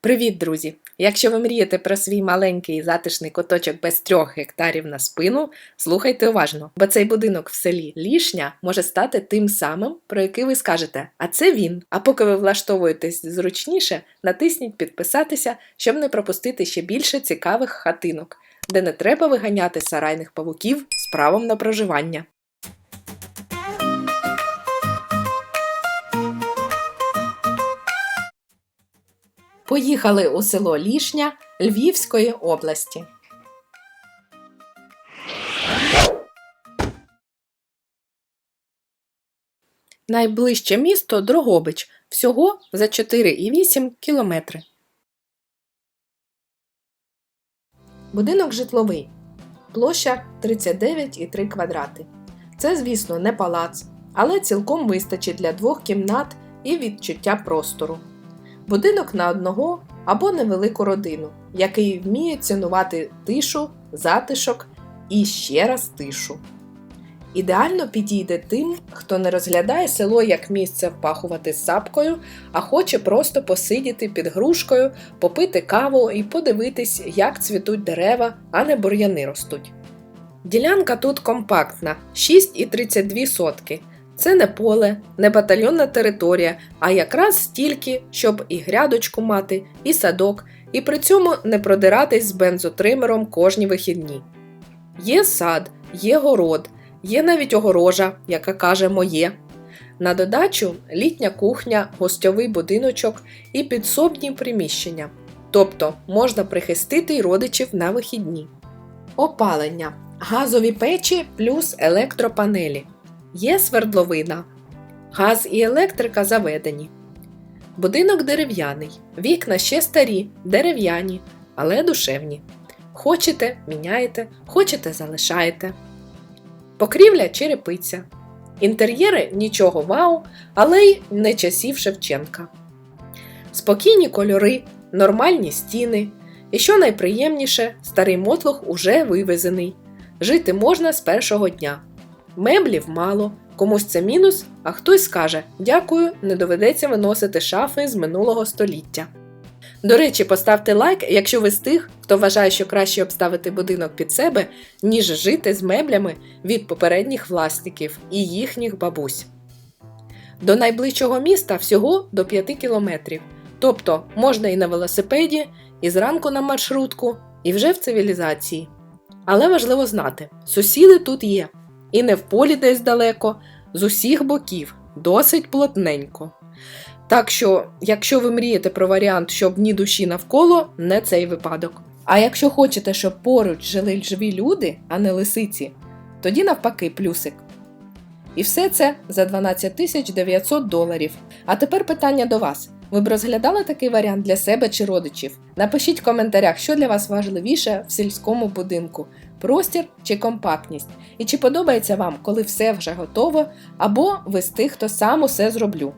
Привіт, друзі! Якщо ви мрієте про свій маленький затишний куточок без трьох гектарів на спину, слухайте уважно, бо цей будинок в селі Лішня може стати тим самим, про який ви скажете, а це він. А поки ви влаштовуєтесь зручніше, натисніть підписатися, щоб не пропустити ще більше цікавих хатинок, де не треба виганяти сарайних павуків з правом на проживання. Поїхали у село Лішня Львівської області. Найближче місто Дрогобич. Всього за 4,8 кілометри. Будинок житловий. Площа 39,3 квадрати. Це, звісно, не палац, але цілком вистачить для двох кімнат і відчуття простору. Будинок на одного або невелику родину, який вміє цінувати тишу, затишок і ще раз тишу. Ідеально підійде тим, хто не розглядає село як місце впахувати сапкою, а хоче просто посидіти під грушкою, попити каву і подивитись, як цвітуть дерева, а не бур'яни ростуть. Ділянка тут компактна 6,32 сотки. Це не поле, не батальйонна територія, а якраз стільки, щоб і грядочку мати, і садок, і при цьому не продиратись з бензотримером кожні вихідні. Є сад, є город, є навіть огорожа, яка каже моє. На додачу літня кухня, гостьовий будиночок і підсобні приміщення. Тобто можна прихистити й родичів на вихідні. Опалення. Газові печі плюс електропанелі. Є свердловина. Газ і електрика заведені. Будинок дерев'яний. Вікна ще старі, дерев'яні, але душевні. Хочете міняєте, хочете залишаєте. Покрівля черепиця. Інтер'єри нічого вау, але й не часів Шевченка. Спокійні кольори, нормальні стіни. І що найприємніше, старий мотлох уже вивезений. Жити можна з першого дня. Меблів мало, комусь це мінус, а хтось скаже дякую, не доведеться виносити шафи з минулого століття. До речі, поставте лайк, якщо ви з тих, хто вважає, що краще обставити будинок під себе, ніж жити з меблями від попередніх власників і їхніх бабусь. До найближчого міста всього до 5 кілометрів. Тобто можна і на велосипеді, і зранку на маршрутку, і вже в цивілізації. Але важливо знати, сусіди тут є, і не в полі десь далеко, з усіх боків, досить плотненько. Так що, якщо ви мрієте про варіант, щоб ні душі навколо, не цей випадок. А якщо хочете, щоб поруч жили живі люди, а не лисиці, тоді навпаки плюсик. І все це за 12 тисяч 900 доларів. А тепер питання до вас. Ви б розглядали такий варіант для себе чи родичів? Напишіть в коментарях, що для вас важливіше в сільському будинку: простір чи компактність. І чи подобається вам, коли все вже готово, або ви з тих, хто сам усе зроблю.